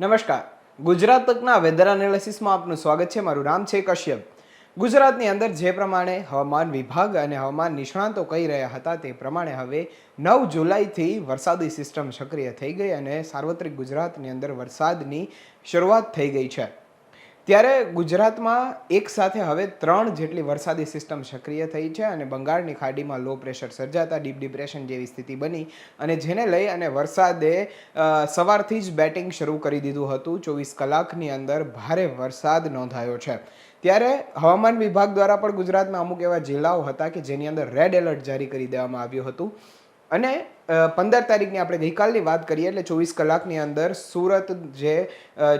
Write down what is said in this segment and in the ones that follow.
નમસ્કાર. ગુજરાત તકના વેધર એનાલિસિસમાં આપનું સ્વાગત છે. મારું નામ છે કશ્યપ. ગુજરાતની અંદર જે પ્રમાણે હવામાન વિભાગ અને હવામાન નિષ્ણાંતો કહી રહ્યા હતા તે પ્રમાણે હવે નવ જુલાઈથી વરસાદી સિસ્ટમ સક્રિય થઈ ગઈ અને સાર્વત્રિક ગુજરાતની અંદર વરસાદની શરૂઆત થઈ ગઈ છે. ત્યારે ગુજરાતમાં એક સાથે હવે ત્રણ જેટલી વરસાદી સિસ્ટમ સક્રિય થઈ છે અને બંગાળની ખાડીમાં લો પ્રેશર સર્જાતા ડીપ ડિપ્રેશન જેવી સ્થિતિ બની અને જેને લઈ અને વરસાદે સવારથી જ બેટિંગ શરૂ કરી દીધું હતું. ચોવીસ કલાકની અંદર ભારે વરસાદ નોંધાયો છે. ત્યારે હવામાન વિભાગ દ્વારા પણ ગુજરાતના અમુક એવા જિલ્લાઓ હતા કે જેની અંદર રેડ એલર્ટ જારી કરી દેવામાં આવ્યું હતું. અને પંદર તારીખની આપણે ગઈકાલની વાત કરીએ એટલે ચોવીસ કલાકની અંદર સુરત જે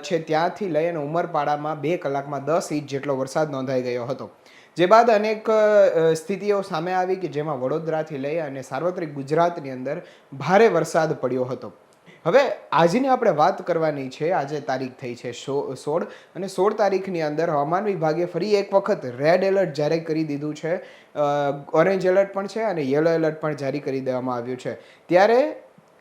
છે ત્યાંથી લઈ અને ઉમરપાડામાં બે કલાકમાં દસ ઇંચ જેટલો વરસાદ નોંધાઈ ગયો હતો. જે બાદ અનેક સ્થિતિઓ સામે આવી કે જેમાં વડોદરાથી લઈ અને સાર્વત્રિક ગુજરાતની અંદર ભારે વરસાદ પડ્યો હતો. હવે આજની આપણે વાત કરવાની છે, આજે તારીખ થઈ છે સોળ અને સોળ તારીખની અંદર હવામાન વિભાગે ફરી એક વખત રેડ એલર્ટ જારી કરી દીધું છે. ઓરેન્જ એલર્ટ પણ છે અને યલો એલર્ટ પણ જારી કરી દેવામાં આવ્યું છે. ત્યારે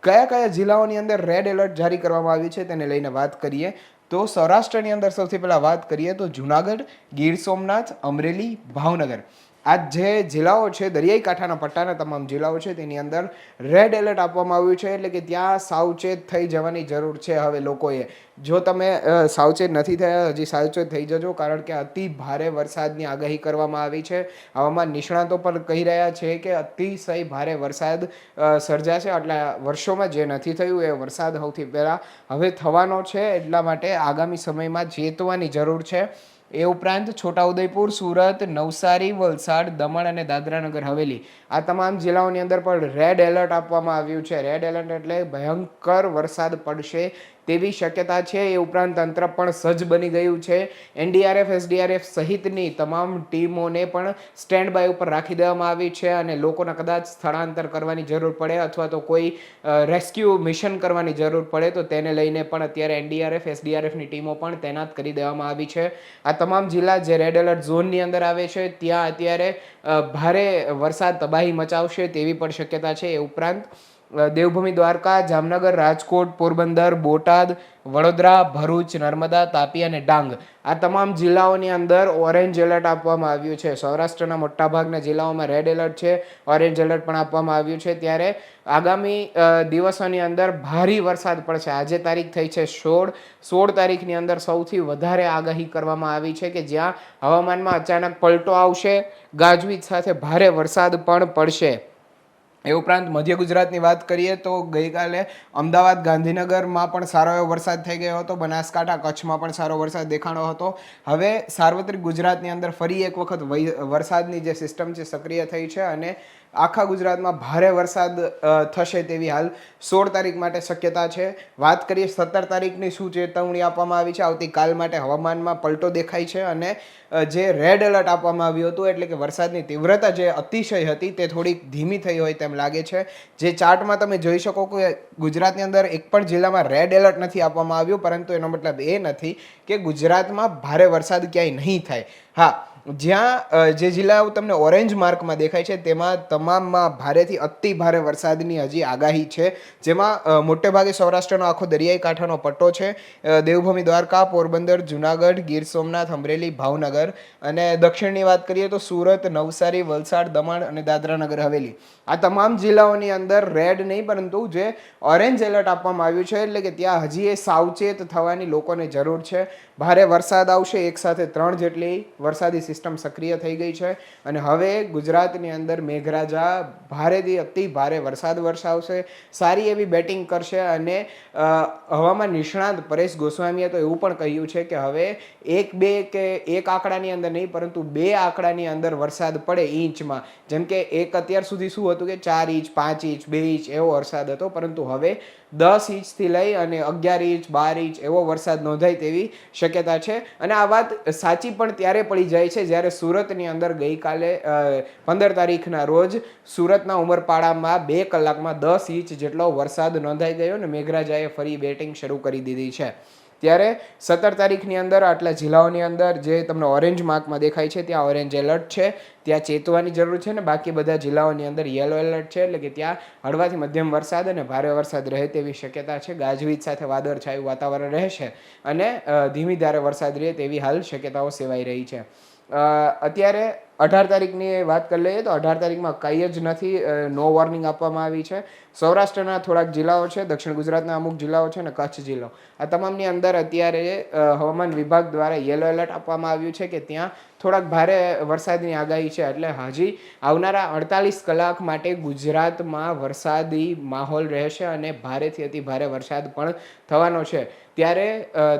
કયા કયા જિલ્લાઓની અંદર રેડ એલર્ટ જારી કરવામાં આવ્યું છે તેને લઈને વાત કરીએ. તો સૌરાષ્ટ્રની અંદર સૌથી પહેલાં વાત કરીએ તો જુનાગઢ, ગીર સોમનાથ, અમરેલી, ભાવનગર. આ જે જિલ્લાઓ છે દરિયાઈ કાંઠાના પટ્ટાના તમામ જિલ્લાઓ છે, તેની અંદર રેડ એલર્ટ આપવામાં આવ્યું છે, એટલે કે ત્યાં સાવચેત થઈ જવાની જરૂર છે હવે લોકોએ. જો તમે સાવચેત નથી થયા, હજી સાવચેત થઈ જજો, કારણ કે અતિ ભારે વરસાદની આગાહી કરવામાં આવી છે. હવામાન નિષ્ણાતો પણ કહી રહ્યા છે કે અતિશય ભારે વરસાદ સર્જાશે એટલે વર્ષોમાં જે નથી થયું એ વરસાદ સૌથી પહેલાં હવે થવાનો છે, એટલા માટે આગામી સમયમાં ચેતવાની જરૂર છે. એ ઉપરાંત છોટાઉદેપુર, સુરત, નવસારી, વલસાડ, દમણ અને દાદરાનગર હવેલી. આ તમામ જિલ્લાઓની અંદર પણ રેડ એલર્ટ આપવામાં આવ્યું છે. રેડ એલર્ટ એટલે ભયંકર વરસાદ પડશે તેવી શક્યતા છે એ ઉપરાંત તંત્ર પણ સજ્જ બની ગયું છે. એનડીઆરએફ, એસડીઆરએફ સહિતની તમામ ટીમોને પણ સ્ટેન્ડ બાય ઉપર રાખી દેવામાં આવી છે અને લોકોને કદાચ સ્થળાંતર કરવાની જરૂર પડે અથવા તો કોઈ રેસ્ક્યુ મિશન કરવાની જરૂર પડે તો તેને લઈને પણ અત્યારે એનડીઆરએફ, એસડીઆરએફની ટીમો પણ તૈનાત કરી દેવામાં આવી છે. આ તમામ જિલ્લા જે રેડ એલર્ટ ઝોનની અંદર આવે છે ત્યાં અત્યારે ભારે વરસાદ તબાહી મચાવશે તેવી પણ શક્યતા છે એ ઉપરાંત દેવભૂમિ દ્વારકા, જામનગર, રાજકોટ, પોરબંદર, બોટાદ, વડોદરા, ભરૂચ, નર્મદા, તાપી અને ડાંગ. આ તમામ જિલ્લાઓની અંદર ઓરેન્જ એલર્ટ આપવામાં આવ્યું છે. સૌરાષ્ટ્રના મોટાભાગના જિલ્લાઓમાં રેડ એલર્ટ છે, ઓરેન્જ એલર્ટ પણ આપવામાં આવ્યું છે. ત્યારે આગામી દિવસોની અંદર ભારે વરસાદ પડશે. આજે તારીખ થઈ છે સોળ. સોળ તારીખની અંદર સૌથી વધારે આગાહી કરવામાં આવી છે કે જ્યાં હવામાનમાં અચાનક પલટો આવશે. ગાજવીજ સાથે ભારે વરસાદ પણ પડશે. એ ઉપરાંત મધ્ય ગુજરાતની વાત કરીએ તો ગઈકાલે અમદાવાદ ગાંધીનગરમાં પણ સારો એવો વરસાદ થઈ ગયો હતો. બનાસકાંઠા કચ્છમાં પણ સારો વરસાદ દેખાણો હતો. હવે સાર્વત્રિક ગુજરાતની અંદર ફરી એક વખત વરસાદની જે સિસ્ટમ છે, સક્રિય થઈ છે અને આખા ગુજરાતમાં ભારે વરસાદ થશે તેવી હાલ સોળ તારીખ માટે શક્યતા છે. વાત કરીએ સત્તર તારીખની શું ચેતવણી આપવામાં આવી છે? આવતીકાલ માટે હવામાનમાં પલટો દેખાય છે અને જે રેડ એલર્ટ આપવામાં આવ્યું હતું, એટલે કે વરસાદની તીવ્રતા જે અતિશય હતી તે થોડીક ધીમી થઈ હોય તેમ લાગે છે. જે ચાર્ટમાં તમે જોઈ શકો કે ગુજરાતની અંદર એક પણ જિલ્લામાં રેડ એલર્ટ નથી આપવામાં આવ્યું, પરંતુ એનો મતલબ એ નથી કે ગુજરાતમાં ભારે વરસાદ ક્યાંય નહીં થાય. હા જ્યાં જે જિલ્લાઓ તમને ઓરેન્જ માર્કમાં દેખાય છે, તેમાં તમામમાં ભારેથી અતિ ભારે વરસાદની હજી આગાહી છે. જેમાં મોટે ભાગે સૌરાષ્ટ્રનો આખો દરિયાઈ કાંઠાનો પટ્ટો છે. દેવભૂમિ દ્વારકા, પોરબંદર, જુનાગઢ, ગીર સોમનાથ, અમરેલી, ભાવનગર અને દક્ષિણની વાત કરીએ તો સુરત, નવસારી, વલસાડ, દમણ અને દાદરાનગર હવેલી. આ તમામ જિલ્લાઓની અંદર રેડ નહીં, પરંતુ જે ઓરેન્જ એલર્ટ આપવામાં આવ્યું છે, એટલે કે ત્યાં હજી એ સાવચેત થવાની લોકોને જરૂર છે. ભારે વરસાદ આવશે, એક સાથે ત્રણ જેટલી વરસાદી સિસ્ટમ સક્રિય થઈ ગઈ છે અને હવે ગુજરાતની અંદર મેઘરાજા ભારેથી અતિ ભારે વરસાદ વરસાવશે. સારી એવી બેટિંગ કરશે અને હવામાં નિષ્ણાંત પરેશ ગોસ્વામીએ તો એવું પણ કહ્યું છે કે હવે એક બે કે એક આંકડાની અંદર નહીં, પરંતુ બે આંકડાની અંદર વરસાદ પડે ઇંચમાં. જેમ કે એક અત્યાર સુધી શું હતું કે ચાર ઇંચ, પાંચ ઇંચ, બે ઇંચ એવો વરસાદ હતો, પરંતુ હવે દસ ઇંચથી લઈ અને અગિયાર ઇંચ, બાર ઇંચ એવો વરસાદ નોંધાય તેવી શક્યતા છે. અને આ વાત સાચી પણ ત્યારે પડી જાય છે જ્યારે સુરતની અંદર ગઈકાલે પંદર તારીખના રોજ સુરતના ઉમરપાડામાં બે કલાકમાં દસ ઇંચ જેટલો વરસાદ નોંધાઈ ગયો અને મેઘરાજાએ ફરી બેટિંગ શરૂ કરી દીધી છે. ત્યારે સત્તર તારીખની અંદર આટલા જિલ્લાઓની અંદર જે તમને ઓરેન્જ માર્કમાં દેખાય છે, ત્યાં ઓરેન્જ એલર્ટ છે, ત્યાં ચેતવાની જરૂર છે ને બાકી બધા જિલ્લાઓની અંદર યલો એલર્ટ છે, એટલે કે ત્યાં હળવાથી મધ્યમ વરસાદ અને ભારે વરસાદ રહે તેવી શક્યતા છે, ગાજવીજ સાથે વાદળછાયું વાતાવરણ રહેશે અને ધીમી ધારે વરસાદ રહે તેવી હાલ શક્યતાઓ સેવાઈ રહી છે. અત્યારે અઢાર તારીખની વાત કરી લઈએ તો અઢાર તારીખમાં કંઈ જ નથી નો વોર્નિંગ આપવામાં આવી છે. સૌરાષ્ટ્રના થોડાક જિલ્લાઓ છે, દક્ષિણ ગુજરાતના અમુક જિલ્લાઓ છે અને કચ્છ જિલ્લો. આ તમામની અંદર અત્યારે હવામાન વિભાગ દ્વારા યલો એલર્ટ આપવામાં આવ્યું છે કે ત્યાં થોડાક ભારે વરસાદની આગાહી છે. એટલે હજી આવનારા અડતાલીસ કલાક માટે ગુજરાતમાં વરસાદી માહોલ રહેશે અને ભારેથી અતિ ભારે વરસાદ પણ થવાનો છે. ત્યારે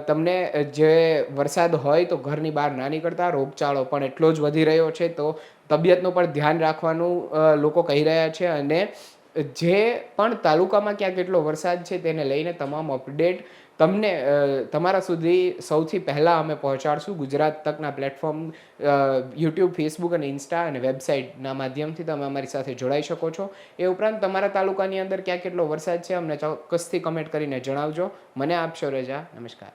તમને જે વરસાદ હોય તો ઘરની બહાર ના નીકળતા, રોગચાળો પણ એટલો જ વધી રહ્યો છે. તો તબિયતનું પણ ધ્યાન રાખવાનું લોકો કહી રહ્યા છે અને જે પણ તાલુકામાં ક્યાં કેટલો વરસાદ છે તેને લઈને તમામ અપડેટ તમને તમારા સુધી સૌથી પહેલાં અમે પહોંચાડશું ગુજરાત તકના પ્લેટફોર્મ યુટ્યુબ ફેસબુક અને ઇન્સ્ટા અને વેબસાઇટના માધ્યમથી તમે અમારી સાથે જોડાઈ શકો છો. એ ઉપરાંત તમારા તાલુકાની અંદર ક્યાં કેટલો વરસાદ છે અમને ચોક્કસથી કમેન્ટ કરીને જણાવજો. મને આપશો રજા. નમસ્કાર.